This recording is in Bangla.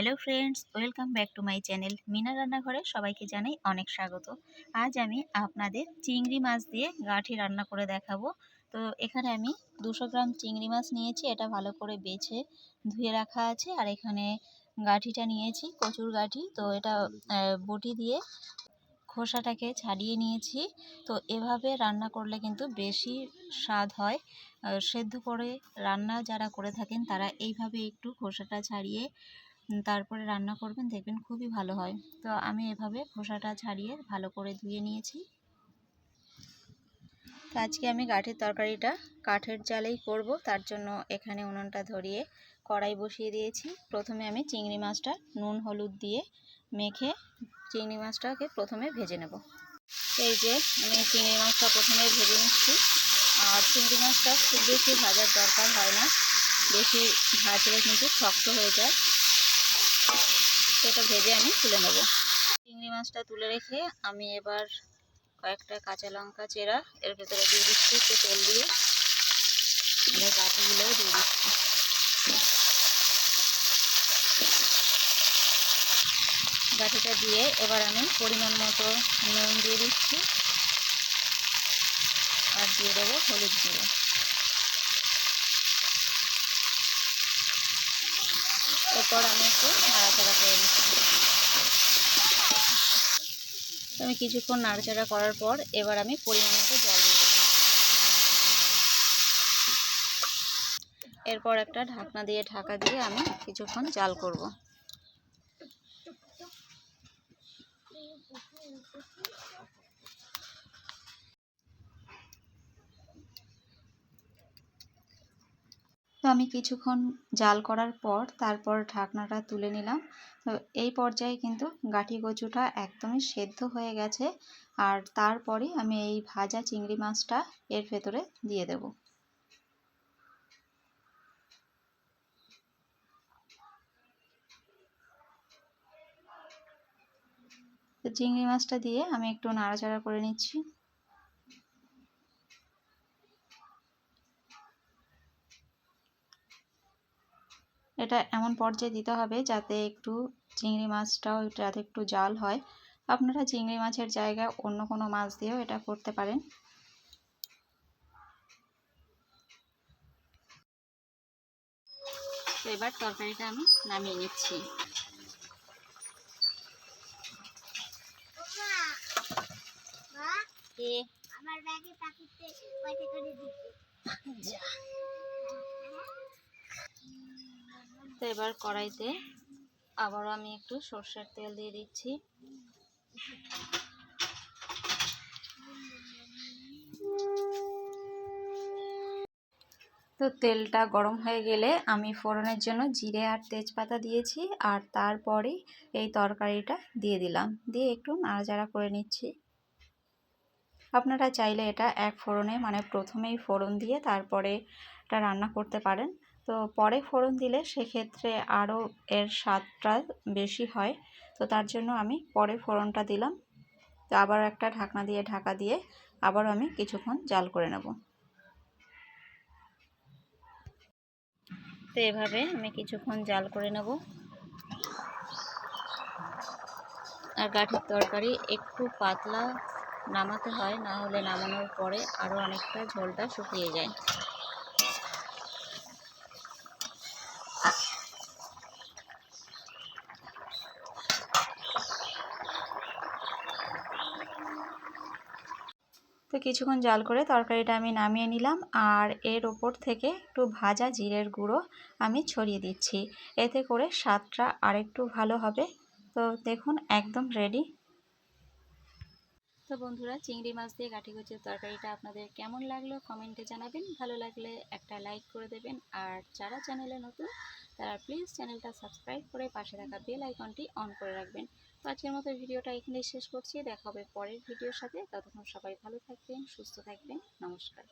Hello friends welcome back to my channel Mina রান্নাঘরে সবাইকে জানাই অনেক স্বাগত। আজ আমি আপনাদের চিংড়ি মাছ দিয়ে গাঁঠি রান্না করে দেখাবো। তো এখানে আমি দুশো গ্রাম চিংড়ি মাছ নিয়েছি, এটা ভালো করে বেছে ধুয়ে রাখা আছে, আর এখানে গাঁঠিটা নিয়েছি, কচুর গাঁঠি। তো এটা বটি দিয়ে খোসাটাকে ছাড়িয়ে নিয়েছি। তো এভাবে রান্না করলে কিন্তু বেশি স্বাদ হয়। সেদ্ধ করে রান্না যারা করে থাকেন, তারা এইভাবে একটু খোসাটা ছাড়িয়ে তারপরে রান্না করবেন, দেখবেন খুবই ভালো হয়। তো আমি এভাবে খোসাটা ছাড়িয়ে ভালো করে ধুয়ে নিয়েছি। তো আজকে আমি গাঠের তরকারিটা কাঠের জালেই করব, তার জন্য এখানে উনুনটা ধরিয়ে কড়াই বসিয়ে দিয়েছি। প্রথমে আমি চিংড়ি মাছটা নুন হলুদ দিয়ে মেখে চিংড়ি মাছটাকে প্রথমে ভেজে নেব। এই যে আমি চিংড়ি মাছটা প্রথমে ভেজে নিচ্ছি। আর চিংড়ি মাছটা খুব বেশি ভাজার দরকার হয় না, বেশি ভাজলে কিন্তু শক্ত হয়ে যায়। সেটা ভেজে আমি তুলে নেব। চিংড়ি মাছটা তুলে রেখে আমি এবার কয়েকটা কাঁচা লঙ্কা, চেরা, এর ভেতরে দিয়ে দিচ্ছি একটু তেল দিয়ে। এবার দিয়ে দিচ্ছি। বাটিটা দিয়ে এবার আমি পরিমাণ মতো নুন দিয়ে দিচ্ছি। আর দিয়ে দেবো হলুদ গুঁড়ো। এরপর আমি একটু নাড়াচাড়া করে আমি কিছুক্ষণ নাড়াচাড়া করার পর এবার আমি পরিমাণ মতো জল দিয়ে এরপর একটা ঢাকনা দিয়ে ঢাকা দিয়ে আমি কিছুক্ষণ জাল করব। আমি কিছুক্ষণ জাল করার পর তারপর ঢাকনাটা তুলে নিলাম। তো এই পর্যায়ে কিন্তু গাঠি কচুটা একদমই সেদ্ধ হয়ে গেছে আর তারপরে আমি এই ভাজা চিংড়ি মাছটা এর ভেতরে দিয়ে দেব। চিংড়ি মাছটা দিয়ে আমি একটু নাড়াচাড়া করে নিচ্ছি। এটা এমন পর্যায়ে দিতে হবে যাতে একটু চিংড়ি মাছটাও যাতে একটু জাল হয়। আপনারা চিংড়ি মাছের জায়গায় অন্য কোনো মাছ দিয়েও এটা করতে পারেন। তো এবার তরকারিটা আমি নামিয়ে নিচ্ছি। আমার ব্যাগে পাখিতে কয়টা করে দিচ্ছে যা তো এবার কড়াইতে আবারও আমি একটু সর্ষের তেল দিয়ে দিচ্ছি। তো তেলটা গরম হয়ে গেলে আমি ফোড়নের জন্য জিরে আর তেজপাতা দিয়েছি আর তারপরে এই তরকারিটা দিয়ে দিলাম। দিয়ে একটু নাড়াচাড়া করে নিচ্ছি। আপনারা চাইলে এটা এক ফোড়নে মানে প্রথমেই ফোড়ন দিয়ে তারপরে এটা রান্না করতে পারেন। তো পরে ফোড়ন দিলে সেক্ষেত্রে আরও এর স্বাদটা বেশি হয়। তো তার জন্য আমি পরে ফোড়নটা দিলাম। তো আবার একটা ঢাকনা দিয়ে ঢাকা দিয়ে আবার আমি কিছুক্ষণ জাল করে নেব। তো এভাবে আমি কিছুক্ষণ জাল করে নেব। আর গাঠির তরকারি একটু পাতলা নামাতে হয়, না হলে নামানোর পরে আরও অনেকটা ঝোলটা শুকিয়ে যায়। কিছুক্ষণ জাল করে তরকারিটা আমি নামিয়ে নিলাম আর এর ওপর থেকে একটু ভাজা জিরের গুঁড়ো আমি ছড়িয়ে দিচ্ছি। এতে করে স্বাদটা আরেকটু ভালো হবে। তো দেখুন, একদম রেডি তো বন্ধুরা, চিংড়ি মাছ দিয়ে গাঠি গুচির তরকারিটা আপনাদের কেমন লাগল কমেন্টে জানাবেন। ভালো লাগলে একটা লাইক করে দেবেন। আর যারা চ্যানেলে নতুন, তারা প্লিজ চ্যানেলটা সাবস্ক্রাইব করে পাশে থাকা বেল আইকনটি অন করে রাখবেন। আজকের মতো ভিডিওটা এখানেই শেষ করছি। দেখা হবে পরের ভিডিওর সাথে। ততক্ষণ সবাই ভালো থাকবেন, সুস্থ থাকবেন। নমস্কার।